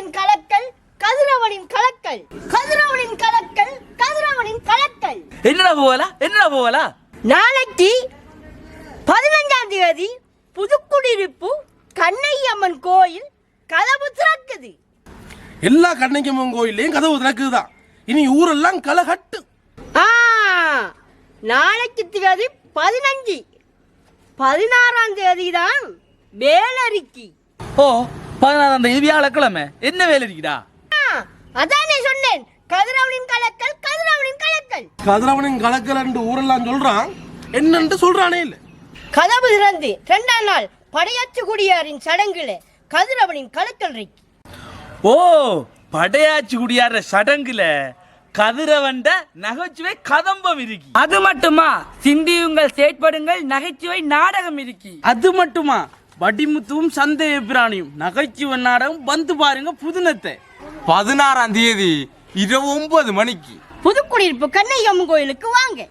கதிரவனின் கலக்கல் கதிரவனின் கலக்கல். கதிரவனின் கலக்கல் கதிரவனின் கலக்கல். என்னடா போகலா என்னடா போகலா நாளைக்கு பதினஞ்சாம் தேதி புதுக்குடியிருப்பு கண்ணையம்மன் கோயில் கதவு திறக்குது. எல்லா கண்ணகியம்மன் கோயிலையும் கதவு திறக்குதுதான். இனி ஊரெல்லாம் களகட்டு ஆ நாளைக்கு தேதி பதினஞ்சு. பதினாறாம் தேதி தான் வேலரிக்கு. ஓ பதினாறாம் தேதி வியாழக்கிழமை. என்ன வேலை இருக்குடா? ஆ, அதானே சொன்னேன். கதிரவனின் கலக்கல் கதிரவனின் கலக்கல். கதிரவனின் கலக்கல் என்று ஊரெல்லாம் சொல்றான். என்னன்னு சொல்றானே இல்ல. கதவு திறந்து ரெண்டாம் நாள் படையாச்சு குடியாரின் சடங்குல கதிரவனின் கலக்கல் இருக்கு ஓ படையாச்சி குடியார சடங்குல கதிரவண்ட நகைச்சுவை கதம்பம் இருக்கு. அது மட்டுமா? சிந்தியுங்கள் செயற்படுங்கள் நகைச்சுவை நாடகம் இருக்கி. அது மட்டுமா? வடிமுத்துவும் சந்தேக பிராணியும் நகைச்சுவை நாடகம் வந்து பாருங்க புதினத்தை. பதினாறாம் தேதி இரவு ஒன்பது மணிக்கு. புதுக்குடியிருப்பு கண்ணையம்மன் கோயிலுக்கு வாங்க.